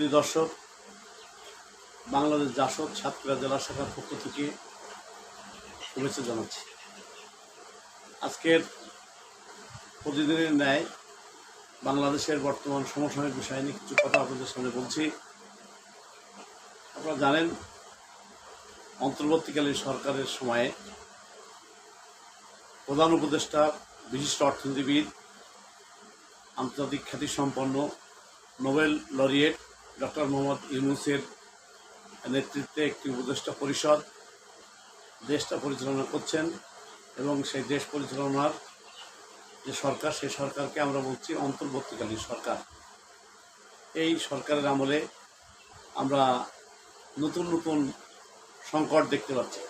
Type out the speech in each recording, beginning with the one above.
প্রিয় দর্শক, বাংলাদেশ জাসদ সাতক্ষীরা জেলা শাখার পক্ষ থেকে শুভেচ্ছা জানাচ্ছি। আজকের প্রতিদিনের ন্যায় বাংলাদেশের বর্তমান সমসাময়িক বিষয় নিয়ে কিছু কথা আপনাদের সামনে বলছি। আপনারা জানেন, অন্তর্বর্তীকালীন সরকারের সময়ে প্রধান উপদেষ্টা, বিশিষ্ট অর্থনীতিবিদ, আন্তর্জাতিক খ্যাতিসম্পন্ন নোবেল লরিয়েট ডক্টর মোহাম্মদ ইউনুসের নেতৃত্বে একটি উপদেষ্টা পরিষদ দেশটা পরিচালনা করছেন এবং সেই দেশ পরিচালনার যে সরকার, সেই সরকারকে আমরা বলছি অন্তর্বর্তীকালীন সরকার। এই সরকারের আমলে আমরা নতুন নতুন সংকট দেখতে পাচ্ছি।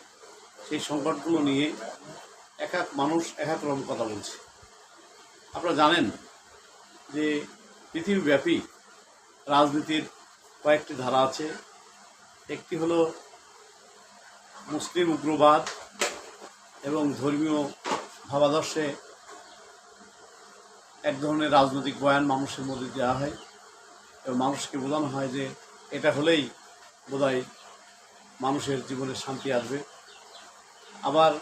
সেই সংকটগুলো নিয়ে এক এক মানুষ এক এক রকম কথা বলছে। আপনারা জানেন যে পৃথিবীব্যাপী রাজনীতির কয়েকটি ধারা আছে। একটি হলো মুসলিম উগ্রবাদ এবং ধর্মীয় ভাবাদর্শে এক ধরনের রাজনৈতিক বয়ান মানুষের মধ্যে দেওয়া হয় এবং মানুষকে বোঝানো হয় যে এটা হলেই বোধহয় মানুষের জীবনে শান্তি আসবে। আবার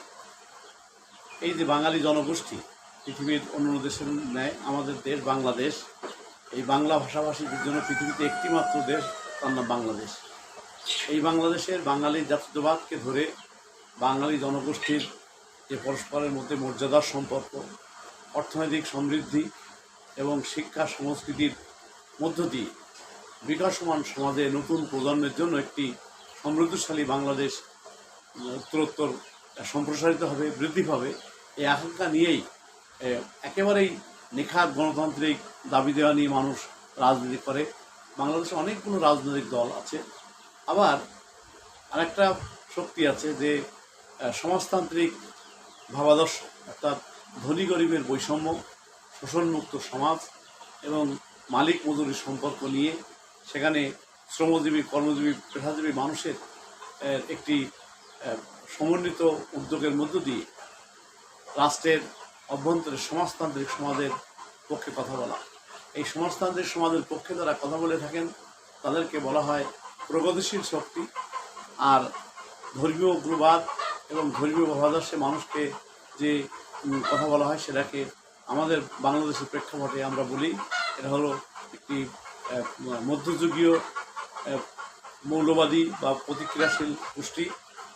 এই যে বাঙালি জনগোষ্ঠী, পৃথিবীর অন্য দেশের ন্যায়, আমাদের দেশ বাংলাদেশ এই বাংলা ভাষাভাষীদের জন্য পৃথিবীতে একটিমাত্র দেশ, তার নাম বাংলাদেশ। এই বাংলাদেশের বাঙালি জাতীয়বাদকে ধরে বাঙালি জনগোষ্ঠীর যে পরস্পরের মধ্যে মর্যাদার সম্পর্ক, অর্থনৈতিক সমৃদ্ধি এবং শিক্ষা সংস্কৃতির মধ্য দিয়ে বিকাশমান সমাজে নতুন প্রজন্মের জন্য একটি সমৃদ্ধশালী বাংলাদেশ উত্তরোত্তর সম্প্রসারিত হবে, বৃদ্ধি পাবে। এই আকাঙ্ক্ষা নিয়েই একেবারেই নিখাত গণতান্ত্রিক দাবি দেওয়া নিয়ে মানুষ রাজনীতি করে। বাংলাদেশে অনেকগুলো রাজনৈতিক দল আছে। আবার আরেকটা শক্তি আছে যে সমাজতান্ত্রিক ভাবাদর্শ, অর্থাৎ ধনী গরিবের বৈষম্য, শোষণমুক্ত সমাজ এবং মালিক মজুরির সম্পর্ক নিয়ে সেখানে শ্রমজীবী, কর্মজীবী, পেশাজীবী মানুষের একটি সমন্বিত উদ্যোগের মধ্য দিয়ে রাষ্ট্রের অভ্যন্তরে সমাজতান্ত্রিক সমাজের পক্ষে কথা বলা। এই সমাজতান্ত্রিক সমাজের পক্ষে যারা কথা বলে থাকেন, তাদেরকে বলা হয় প্রগতিশীল শক্তি আর ধর্মীয় উগ্রবাদ এবং ধর্মীয় ভাবাদর্শে মানুষকে যে কথা বলা হয় সেটাকে আমাদের বাংলাদেশের প্রেক্ষাপটে আমরা বলি। এটা হলো একটি মধ্যযুগীয় মৌলবাদী বা প্রতিক্রিয়াশীল গোষ্ঠী।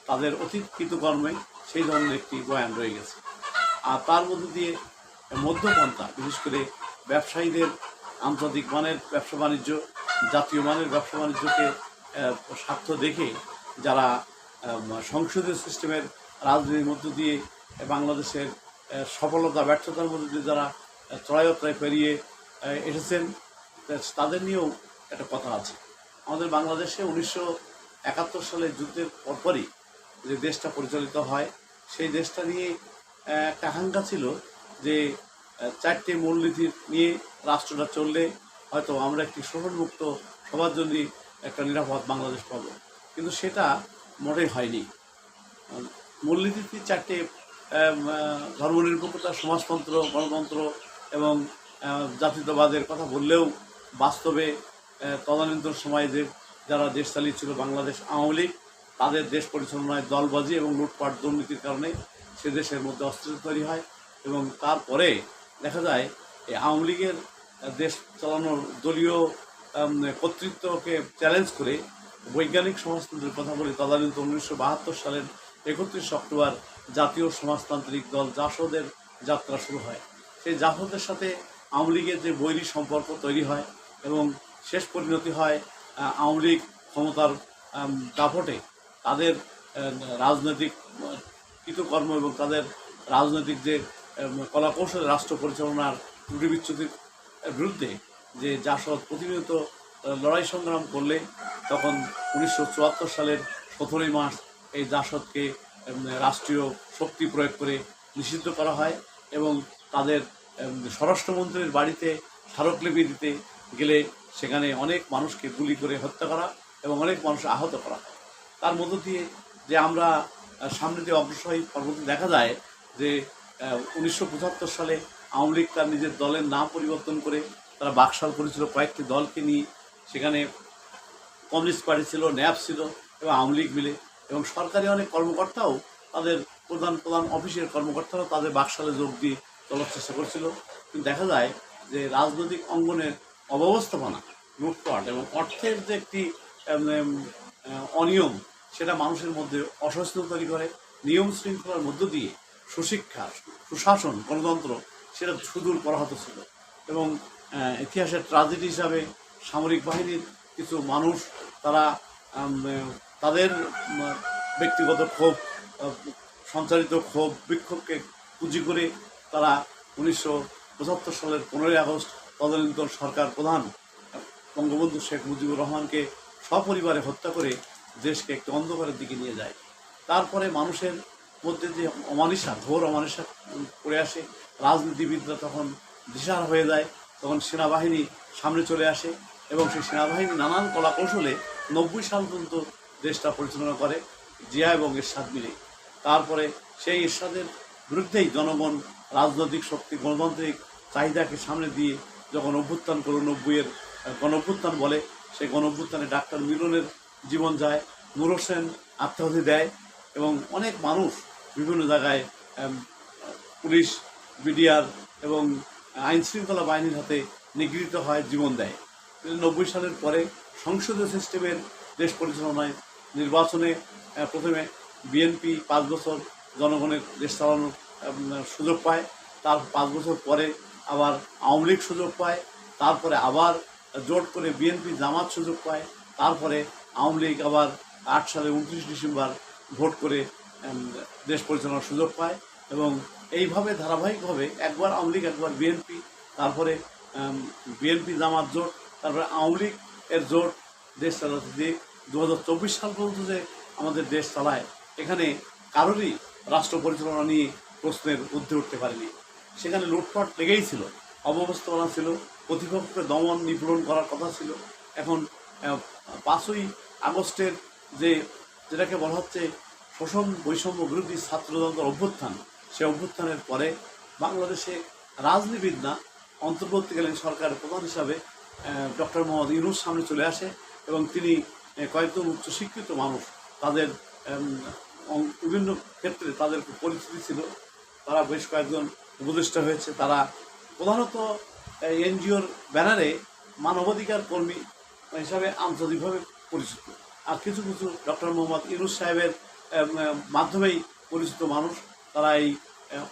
তাদের অতীত কৃতকর্মে সেই ধরনের একটি বয়ান রয়ে গেছে। আর তার মধ্যে দিয়ে মধ্যপন্থা বিশেষ করে ব্যবসায়ীদের আন্তর্জাতিক মানের ব্যবসা বাণিজ্য জাতীয় মানের ব্যবসা বাণিজ্যকে স্বার্থ দেখে যারা সংসদীয় সিস্টেমের রাজনীতির মধ্য দিয়ে বাংলাদেশের সফলতা ব্যর্থতার মধ্যে দিয়ে যারা আহ, চড়াইয়াত্রায় পেরিয়ে এসেছেন তাদের নিয়েও একটা কথা আছে। আমাদের বাংলাদেশে উনিশশো একাত্তর সালে যুদ্ধের পরপরই যে দেশটা পরিচালিত হয় সেই দেশটা নিয়ে একটা আকাঙ্ক্ষা ছিল যে চারটে মূলনীতি নিয়ে রাষ্ট্রটা চললে হয়তো আমরা একটি শোষণমুক্ত সবার জন্য একটা নিরাপদ বাংলাদেশ পাব। কিন্তু সেটা মোটেই হয়নি। আহ, মূলনীতিতে চারটে ধর্মনিরপেক্ষতা সমাজতন্ত্র গণতন্ত্র এবং জাতীয়তাবাদের কথা বললেও বাস্তবে তদানীন্তন সময়ে যে যারা দেশ চালিয়েছিল বাংলাদেশ আওয়ামী লীগ তাদের দেশ পরিচালনায় দলবাজি এবং লুটপাট দুর্নীতির কারণে সে দেশের মধ্যে অস্থিরতা তৈরি হয় এবং তারপরে দেখা যায় এই আওয়ামী লীগের দেশ চালানোর দলীয় কর্তৃত্বকে চ্যালেঞ্জ করে বৈজ্ঞানিক সমাজতন্ত্রের কথা বলে তদানীন্তন উনিশশো বাহাত্তর সালের একত্রিশ অক্টোবর জাতীয় সমাজতান্ত্রিক দল জাসদের যাত্রা শুরু হয়। সেই জাসদের সাথে আওয়ামী লীগের যে বৈরী সম্পর্ক তৈরি হয় এবং শেষ পরিণতি হয় আওয়ামী লীগ ক্ষমতার দাপটে তাদের রাজনৈতিক কৃতকর্ম এবং তাদের রাজনৈতিক যে কলাকৌশল রাষ্ট্র পরিচালনার ত্রুটি বিচ্যুতির বিরুদ্ধে যে জাসদ প্রতিনিয়ত লড়াই সংগ্রাম করলে, তখন উনিশশো চুয়াত্তর সালের সতেরোই মার্চ এই জাসদকে রাষ্ট্রীয় শক্তি প্রয়োগ করে নিষিদ্ধ করা হয় এবং তাদের স্বরাষ্ট্রমন্ত্রীর বাড়িতে স্মারকলিপি দিতে গেলে সেখানে অনেক মানুষকে গুলি করে হত্যা করা এবং অনেক মানুষ আহত করা তার মধ্য দিয়ে যে আমরা সামনে দিয়ে অগ্রসর হই পরবর্তী দেখা যায় যে উনিশশো পঁচাত্তর সালে আওয়ামী লীগ তার নিজের দলের নাম পরিবর্তন করে তারা বাকশাল করেছিল, কয়েকটি দলকে নিয়ে। সেখানে কমিউনিস্ট পার্টি ছিল, ন্যাপ ছিল এবং আওয়ামী লীগ মিলে। এবং সরকারি অনেক কর্মকর্তাও তাদের প্রধান প্রধান অফিসের কর্মকর্তারাও তাদের বাকশালে যোগ দিয়ে চলার চেষ্টা করছিল। কিন্তু দেখা যায় যে, রাজনৈতিক অঙ্গনের অব্যবস্থাপনা, লুটপাট এবং অর্থের যে একটি অনিয়ম সেটা মানুষের মধ্যে অসচেতন তৈরি করে, নিয়ম শৃঙ্খলার মধ্য দিয়ে সুশিক্ষা, সুশাসন, গণতন্ত্র সেটা সুদূর পরাহত ছিল। এবং ইতিহাসের ট্রাজেডি হিসাবে সামরিক বাহিনীর কিছু মানুষ তারা তাদের ব্যক্তিগত ক্ষোভ সঞ্চারিত ক্ষোভ, বিক্ষোভকে পুঁজি করে তারা উনিশশো পঁচাত্তর সালের পনেরোই আগস্ট তদানীন্তন সরকার প্রধান বঙ্গবন্ধু শেখ মুজিবুর রহমানকে সপরিবারে হত্যা করে দেশকে একটি অন্ধকারের দিকে নিয়ে যায়। তারপরে মানুষের মধ্যে যে অমানিসা, ঘোর অমানিসা পড়ে আসে। রাজনীতিবিদরা তখন দিশার হয়ে যায়। তখন সেনাবাহিনী সামনে চলে আসে এবং সেই সেনাবাহিনী নানান কলা কৌশলে নব্বই সাল পর্যন্ত দেশটা পরিচালনা করে, জিয়া এবং এরশাদ মিলে। তারপরে সেই এরশাদের বিরুদ্ধেই জনগণ রাজনৈতিক শক্তি, গণতান্ত্রিক চাহিদাকে সামনে দিয়ে যখন অভ্যুত্থান করল নব্বইয়ের গণ অভ্যুত্থান বলে, সেই গণ অভ্যুত্থানে ডাক্তার মিলনের জীবন যায় নূর হোসেন আত্মাহুতি দেয় এবং অনেক মানুষ বিভিন্ন জায়গায় পুলিশ, বিডিআর এবং আইন শৃঙ্খলা বাহিনীর হাতে নিগৃহীত হয় জীবন দেয়। নব্বই সালের পরে সংসদীয় সিস্টেমের দেশ পরিচালনায় নির্বাচনে প্রথমে বিএনপি পাঁচ বছর জনগণের দেশ চালানোর সুযোগ পায়, তার পাঁচ বছর পরে আবার আওয়ামী লীগ সুযোগ পায়, তারপরে আবার জোট করে বিএনপি জামাত সুযোগ পায়, তারপরে আওয়ামী লীগ আবার আট সালে উনত্রিশ ডিসেম্বর ভোট করে দেশ পরিচালনার সুযোগ পায় এবং এইভাবে ধারাবাহিকভাবে একবার আওয়ামী লীগ, একবার বিএনপি, তারপরে বিএনপি জামাত জোট, তারপরে আওয়ামী লীগ এর জোট, দেশ চালাতে দিয়ে দু চব্বিশ সাল পর্যন্ত যে আমাদের দেশ চালায়, এখানে কারোরই রাষ্ট্র পরিচালনা নিয়ে প্রশ্নের ঊর্ধ্বে উঠতে পারেনি। সেখানে লুটপাট লেগেই ছিল অব্যবস্থাপনা ছিল, প্রতিপক্ষকে দমন নিপূরণ করার কথা ছিল, এখন পাঁচই আগস্টের যে, যেটাকে বলা হচ্ছে শোষণ বৈষম্য বিরোধী ছাত্রতন্ত্র অভ্যুত্থান সে অভ্যুত্থানের পরে বাংলাদেশে রাজনীতিবিদ না অন্তর্বর্তীকালীন সরকারের প্রধান হিসাবে ডক্টর মোহাম্মদ ইউনুস সামনে চলে আসে এবং তিনি কয়েকজন উচ্চশিক্ষিত মানুষ তাদের বিভিন্ন ক্ষেত্রে তাদের পরিস্থিতি ছিল। তারা বেশ কয়েকজন উপদেষ্টা হয়েছে। তারা প্রধানত এনজিওর ব্যানারে মানবাধিকার কর্মী হিসাবে আন্তর্জাতিকভাবে পরিচিত। আর কিছু কিছু ডক্টর মোহাম্মদ ইউনুস সাহেবের মাধ্যমেই পরিচিত মানুষ, তারা এই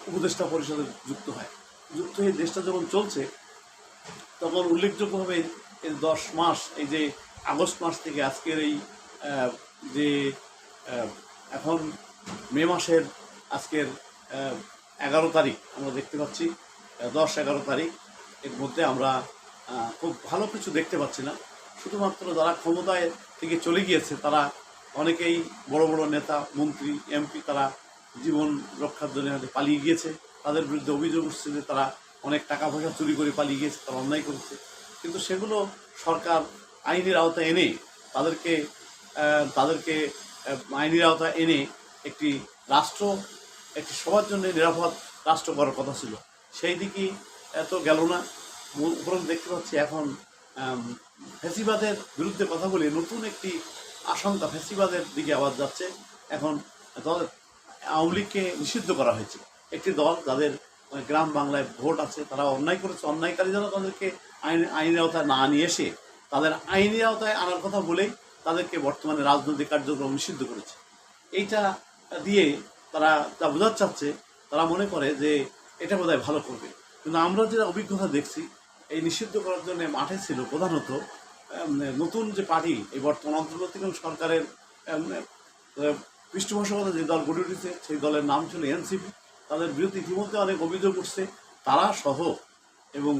উপদেষ্টা পরিষদে যুক্ত হয়। যুক্ত হয়ে দেশটা যখন চলছে, তখন উল্লেখযোগ্যভাবে এই দশ মাস, এই যে আগস্ট মাস থেকে আজকের এই যে এখন মে মাসের আজকের এগারো তারিখ আমরা দেখতে পাচ্ছি দশ এগারো তারিখ, এর মধ্যে আমরা খুব ভালো কিছু দেখতে পাচ্ছি না। শুধুমাত্র যারা ক্ষমতায় থেকে চলে গিয়েছে, তারা অনেকেই বড় বড় নেতা, মন্ত্রী, এমপি, তারা জীবন রক্ষার জন্য পালিয়ে গিয়েছে। তাদের বিরুদ্ধে অভিযোগ উঠছে যে তারা অনেক টাকা পয়সা চুরি করে পালিয়ে গিয়েছে, তারা অন্যায় করেছে। কিন্তু সেগুলো সরকার আইনের আওতায় এনে তাদেরকে তাদেরকে আইনের আওতায় এনে একটি রাষ্ট্র, একটি সবার জন্য নিরাপদ রাষ্ট্র করার কথা ছিল। সেই দিকে এত গেল না। উপরন্ত দেখতে পাচ্ছি এখন আম, ফ্যাসিবাদের বিরুদ্ধে কথা বলে নতুন একটি আশঙ্কা ফ্যাসিবাদের দিকে আবার যাচ্ছে। এখন দল আওয়ামী লীগকে নিষিদ্ধ করা হয়েছে। একটি দল যাদের মানে গ্রাম বাংলায় ভোট আছে তারা অন্যায় করেছে অন্যায়কারী যেন তাদেরকে আইন আইনের আওতায় না নিয়ে এসে তাদের আইনের আওতায় আনার কথা বলেই তাদেরকে বর্তমানে রাজনৈতিক কার্যক্রম নিষিদ্ধ করেছে। এইটা দিয়ে তারা যা বোঝাতে চাচ্ছে তারা মনে করে যে এটা বোধহয় ভালো করবে। কিন্তু আমরা যে অভিজ্ঞতা দেখছি এই নিষিদ্ধ করার জন্য মাঠে ছিল প্রধানত নতুন যে পার্টি, এই বর্তমান অন্তর্বর্তীকালীন সরকারের পৃষ্ঠপোষকতা যে দল গড়ে উঠেছে, সেই দলের নাম ছিল এনসিপি। তাদের বিরুদ্ধে ইতিমধ্যে অনেক অভিযোগ উঠছে। তারা সহ এবং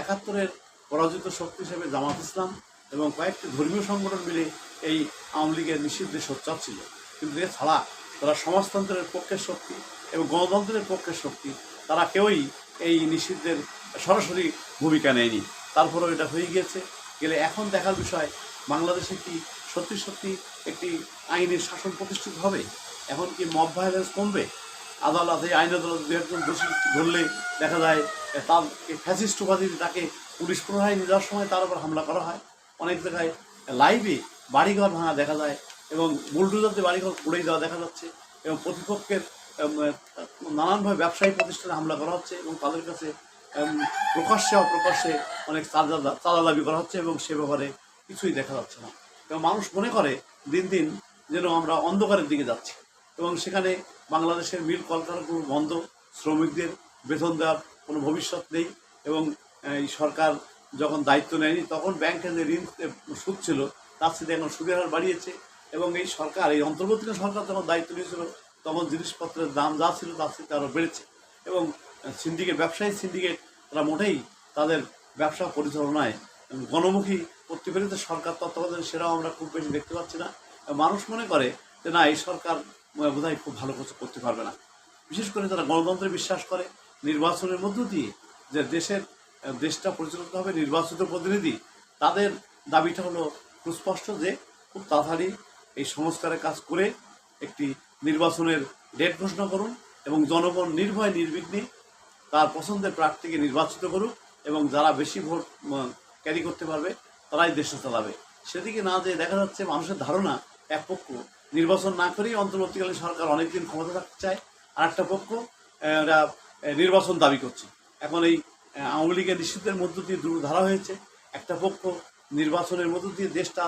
একাত্তরের পরাজিত শক্তি হিসেবে জামাত ইসলাম এবং কয়েকটি ধর্মীয় সংগঠন মিলে এই আওয়ামী লীগের নিষিদ্ধে সোচ্চার ছিল। কিন্তু এছাড়া তারা সমাজতন্ত্রের পক্ষের শক্তি এবং গণতন্ত্রের পক্ষের শক্তি, তারা কেউই এই নিষিদ্ধের সরাসরি ভূমিকা নেয়নি। তারপরেও এটা হয়ে গিয়েছে। গেলে এখন দেখার বিষয়, বাংলাদেশে কি সত্যি সত্যি একটি আইনের শাসন প্রতিষ্ঠিত হবে? এখন কি মব ভায়োলেন্স কমবে? আদালতে আইন আদালত দু একজন দোষী ধরলে দেখা যায় তার ফ্যাসিস্ট উপাধি, তাকে পুলিশ প্রহায় নিয়ে যাওয়ার সময় তার উপর হামলা করা হয়। অনেক জায়গায় লাইভে বাড়িঘর ভাঙা দেখা যায় এবং বুলডোজারদের বাড়িঘর উড়িয়ে দেওয়া দেখা যাচ্ছে এবং প্রতিপক্ষের নানানভাবে ব্যবসায়ী প্রতিষ্ঠানে হামলা করা হচ্ছে এবং তাদের কাছে প্রকাশ্যে অপ্রকাশ্যে অনেক চাঁদা দাবি করা হচ্ছে এবং সে ব্যাপারে কিছুই দেখা যাচ্ছে না। এবং মানুষ মনে করে দিন দিন যেন আমরা অন্ধকারের দিকে যাচ্ছি। এবং সেখানে বাংলাদেশের মিল কলকারখানাগুলো বন্ধ, শ্রমিকদের বেতন দেওয়ার কোনো ভবিষ্যৎ নেই এবং এই সরকার যখন দায়িত্ব নেয়নি তখন ব্যাংকে যে ঋণ সুদ ছিল তার সাথে এখন সুদের হার বাড়িয়েছে এবং এই সরকার, এই অন্তর্বর্তীকালীন সরকার যখন দায়িত্ব নিয়েছিল তখন জিনিসপত্রের দাম যা ছিল তার সাথে আরও বেড়েছে। এবং সিন্ডিকেট, ব্যবসায়ী সিন্ডিকেট, তারা মোটেই তাদের ব্যবসা পরিচালনায় গণমুখী করতে পেরেছে সরকার তত্ত্বাবধানে সেটাও আমরা খুব বেশি দেখতে পাচ্ছি না। মানুষ মনে করে যে না, এই সরকার বোধহয় খুব ভালো কিছু করতে পারবে না। বিশেষ করে যারা গণতন্ত্রে বিশ্বাস করে, নির্বাচনের মধ্য দিয়ে যে দেশের দেশটা পরিচালিত হবে নির্বাচিত প্রতিনিধি, তাদের দাবিটা হলো সুস্পষ্ট যে খুব তাড়াতাড়ি এই সংস্কারের কাজ করে একটি নির্বাচনের ডেট ঘোষণা করুন এবং জনগণ নির্ভয়, নির্বিঘ্নে তার পছন্দের প্রার্থীকে নির্বাচিত করুক এবং যারা বেশি ভোট ক্যারি করতে পারবে তারাই দেশটা চালাবে। সেদিকে না যে দেখা যাচ্ছে মানুষের ধারণা এক পক্ষ নির্বাচন না করেই অন্তর্বর্তীকালীন সরকার অনেকদিন ক্ষমতা থাকতে চায় আর একটা পক্ষ আহ, নির্বাচন দাবি করছে। এখন এই আওয়ামী লীগের নিষিদ্ধের মধ্য দিয়ে দূর ধারা হয়েছে। একটা পক্ষ নির্বাচনের মধ্য দিয়ে দেশটা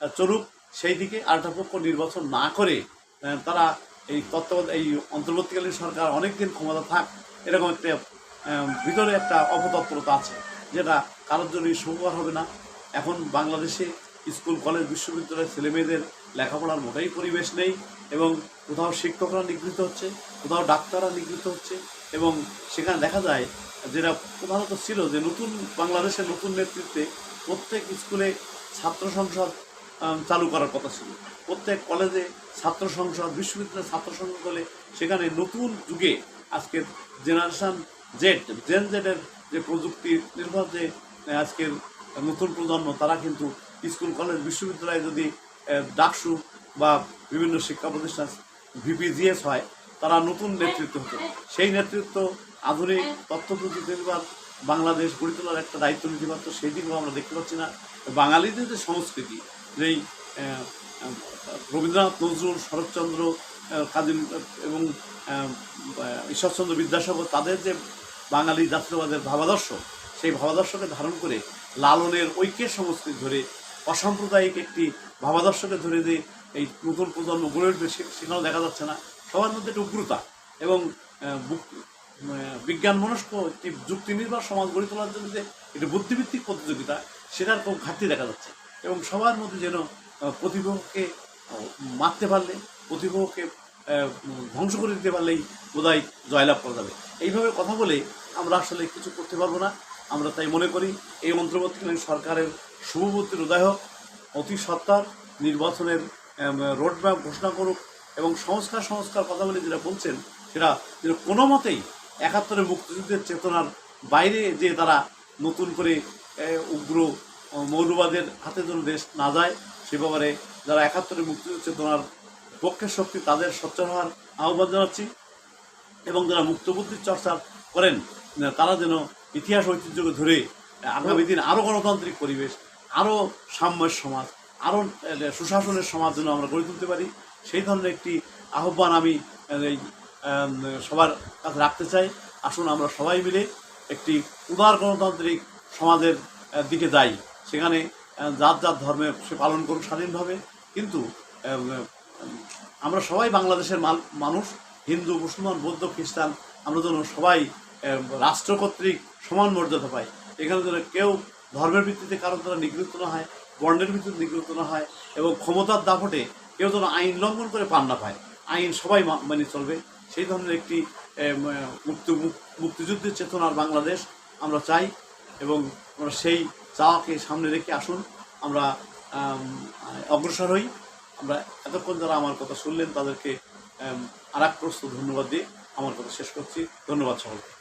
চলুক সেই দিকে আর একটা পক্ষ নির্বাচন না করে তারা এই তত্ত্বাবধান এই অন্তর্বর্তীকালীন সরকার অনেকদিন ক্ষমতা থাক এরকম একটা ভিতরে একটা অপতৎপরতা আছে, যেটা কারোর জন্যই সুখকর হবে না। এখন বাংলাদেশে স্কুল, কলেজ, বিশ্ববিদ্যালয়ের ছেলেমেয়েদের লেখাপড়ার মোটেই পরিবেশ নেই এবং কোথাও শিক্ষকরা নিগৃহীত হচ্ছে, কোথাও ডাক্তাররা নিগৃহীত হচ্ছে এবং সেখানে দেখা যায় যেটা প্রধানত ছিল যে নতুন বাংলাদেশের নতুন নেতৃত্বে প্রত্যেক স্কুলে ছাত্র সংসদ চালু করার কথা ছিল। প্রত্যেক কলেজে ছাত্র সংসদ বিশ্ববিদ্যালয়ে ছাত্র সংসদ হলে সেখানে নতুন যুগে আজকের জেনারেশন জেড জেন জেডের যে প্রযুক্তি নির্ভর যে আজকের নতুন প্রজন্ম, তারা কিন্তু স্কুল, কলেজ, বিশ্ববিদ্যালয়ে যদি ডাকসু বা বিভিন্ন শিক্ষা প্রতিষ্ঠান ভিপিজিএস হয়, তারা নতুন নেতৃত্ব হতো সেই নেতৃত্ব আধুনিক তথ্য প্রযুক্তি নির্ভর বাংলাদেশ গড়ে তোলার একটা দায়িত্ব নিতে পারতো সেই দিকেও আমরা দেখতে পাচ্ছি না। বাঙালিদের যে সংস্কৃতি, যেই রবীন্দ্রনাথ নজরুল, শরৎচন্দ্র কাজী, এবং ঈশ্বরচন্দ্র বিদ্যাসাগর তাদের যে বাঙালি জাতীয়বাদের ভাবাদর্শ সেই ভাবাদর্শকে ধারণ করে লালনের ঐক্যের সংস্কৃতি ধরে অসাম্প্রদায়িক একটি ভাবাদর্শকে ধরে যে এই নতুন প্রজন্ম গড়ে উঠবে সেখানেও দেখা যাচ্ছে না। সবার মধ্যে একটা উগ্রতা এবং বিজ্ঞান মনস্ক একটি যুক্তি নির্ভর সমাজ গড়ে তোলার জন্য যে একটি বুদ্ধিভিত্তিক প্রতিযোগিতা সেটার খুব ঘাটতি দেখা যাচ্ছে। এবং সবার মধ্যে যেন প্রতিপক্ষকে মারতে পারলে আহ, ধ্বংস করে দিতে পারলেই বোধহয় জয়লাভ করা যাবে। এইভাবে কথা বলে আমরা আসলে কিছু করতে পারব না। আমরা তাই মনে করি এই অন্তর্বর্তীকালীন সরকারের শুভবুদ্ধির উদয় হোক অতি সত্তর নির্বাচনের রোডম্যাপ ঘোষণা করুক এবং সংস্কার সংস্কার কথা বলে যেটা বলছেন, সেটা যেন কোনো মতেই একাত্তরের মুক্তিযুদ্ধের চেতনার বাইরে যে তারা নতুন করে উগ্র মৌলবাদের হাতে যেন দেশ না যায়, সে ব্যাপারে যারা একাত্তরের মুক্তিযুদ্ধ চেতনার পক্ষের শক্তি তাদের সোচ্চার হওয়ার আহ্বান জানাচ্ছি এবং যারা মুক্তবুদ্ধির চর্চা করেন তারা যেন ইতিহাস ঐতিহ্যকে ধরে আগামী দিন আরও গণতান্ত্রিক পরিবেশ আরও সাম্যের সমাজ আরও সুশাসনের সমাজ যেন আমরা গড়ে তুলতে পারি। সেই ধরনের একটি আহ্বান আমি এই সবার কাছে রাখতে চাই। আসুন আমরা সবাই মিলে একটি উদার গণতান্ত্রিক সমাজের দিকে যাই। সেখানে যার যার ধর্মে সে পালন করুক স্বাধীনভাবে। কিন্তু আমরা সবাই বাংলাদেশের মানুষ, হিন্দু, মুসলমান, বৌদ্ধ, খ্রিস্টান, আমরা যেন সবাই রাষ্ট্র কর্তৃক সমান মর্যাদা পাই। এখানে যেন কেউ ধর্মের ভিত্তিতে কারও দ্বারা নিগৃহীত না হয়, বর্ণের ভিত্তিতে নিগৃহীত না হয় এবং ক্ষমতার দাপটে কেউ যেন আইন লঙ্ঘন করে পান না পায়। আইন সবাই মেনে চলবে। সেই ধরনের একটি মুক্তি, মুক- মুক্তিযুদ্ধের চেতনার বাংলাদেশ আমরা চাই এবং আমরা সেই চাওয়াকে সামনে রেখে আসুন। আমরা অগ্রসর হই। আমরা এতক্ষণ যারা আমার কথা শুনলেন তাদেরকে আর এক প্রস্তুত ধন্যবাদ দিয়ে আমার কথা শেষ করছি। ধন্যবাদ সকলকে।